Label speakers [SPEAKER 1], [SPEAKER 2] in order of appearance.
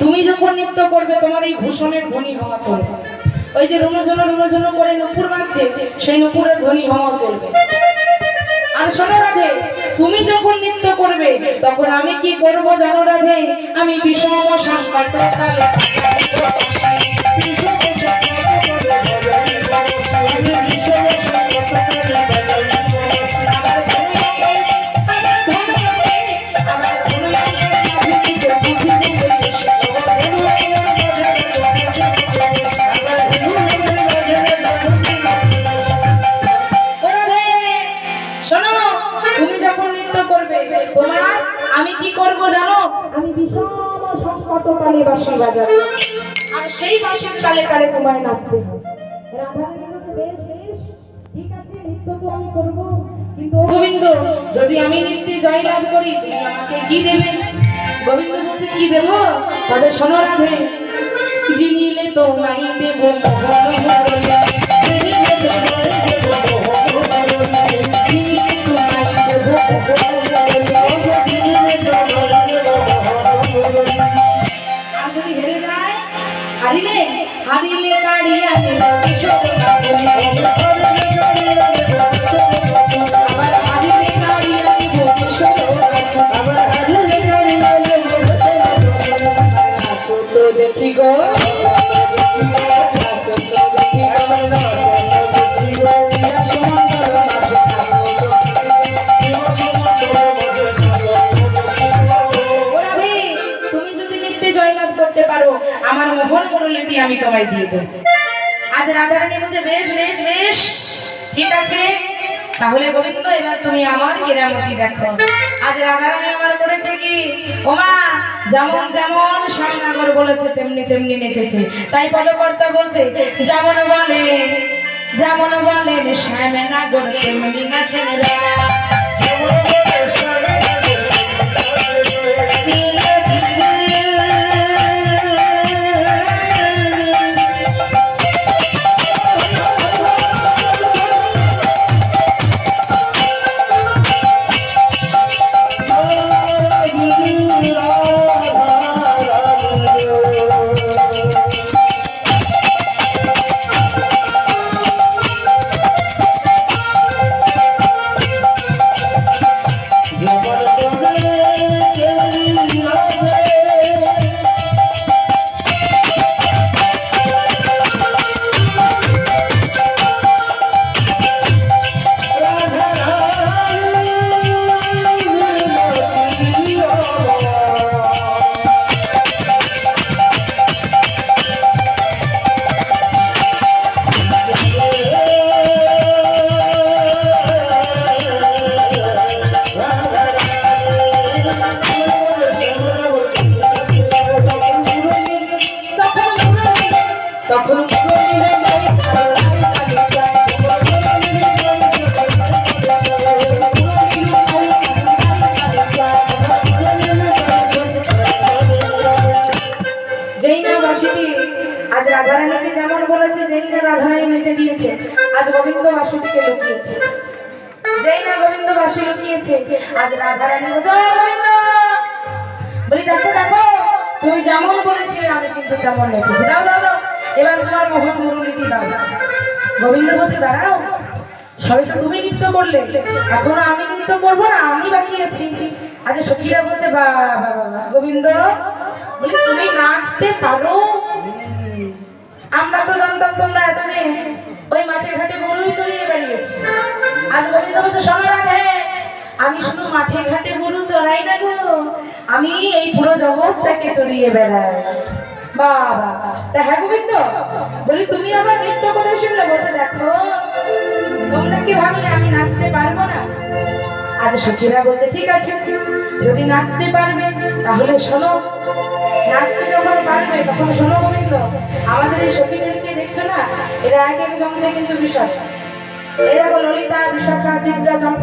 [SPEAKER 1] তুমি যখন নৃত্য করবে তোমার এই ভূষণের ধ্বনি হওয়া চলবে ওই যে রুমঝুনো রুমঝুনো করে নুপুর বাজছে সেই নুপুরের ধ্বনি হওয়া চলছে। আর শোনো রাধে, তুমি যখন নৃত্য করবে, তখন আমি কি করব জানো রাধে? আমি বিষম সংস্কার আমি বিষম সংস্কট তালে বাঁশি বাজাবো। আর সেই বাঁশির কালে কালে তোমায় নাচতে হবে। রাধারানী বেশ বেশ। ঠিক আছে, নৃত্য তো আমি করব। কিন্তু গোবিন্দ, যদি আমি নৃত্যে জয়লাভ করি, তুমি আমাকে কি দেবে? গোবিন্দ বলছে, কি দেব? তবে শোনো রাধে, জিনিলে তোমায় দেব জয়লাভ করতে পারো, আমার মোহন মুরলিটি আমি তোমায় দিয়ে দেবো। আজ রাধারানী বলছে বেশ বেশ বেশ। ঠিক আছে? তাহলে গোবিন্দ, এবার তুমি আমার কেরামতি দেখো। আজ রাধারানী আমার করেছে কি? ওমা যেমন যেমন শ্যামনগর বলেছে, তেমনি তেমনি নেচেছে। তাই পদকর্তা বলছে, যেমন বলে যেমন বলেন শ্যামেনাগর তেমনি নাচেন যেমন বলেছে যেই না রাধারানী নেচে দিয়েছে আজ গোবিন্দ বাসুটিকে লুকিয়েছে। যেই না গোবিন্দ বাসু লুকিয়েছে আজ রাধারানী "ও গোবিন্দ। বলি দেখো দেখো তুমি যেমন বলেছিলে আমি কিন্তু তেমন নেচেছি। দাও দাও দাও এবার তোমার মোহন মুরুলিটি দাও। গোবিন্দ বলছে দাঁড়াও সবাই তো তুমি নৃত্য করলে এখন আমি নৃত্য করব না আমি বাকি আছি। আচ্ছা সখীরা বলছে বা, গোবিন্দ বলি তুমি নাচতে পারো আমরা তো জানতাম তোমরা এতদিন ওই মাঠে ঘাটে গরুই চড়িয়ে বেরিয়েছি আজ গোবিন্দ বলছে শোনো রাধে আমি শুধু মাঠে ঘাটে গরু চড়াই না গো, আমি এই পুরো জগৎটাকে চড়িয়ে বেড়াই। বাবা তা হ্যাঁ গোবিন্দ বলি তুমি আবার নৃত্য করে শুনলে? বলছে, দেখো, তোমরা কি ভাবলে আমি নাচতে পারব না? আজ সখীরা বলছে, ঠিক আছে, যদি নাচতে পারবে, তাহলে শোনো, নাচতে পারবে, তখন শোনো গোবিন্দ আমাদের এই সখীদেরকে দেখছ না? এরা এক এক কিন্তু বিশ্বাস এরা ললিতা, বিশাখা, চিত্রা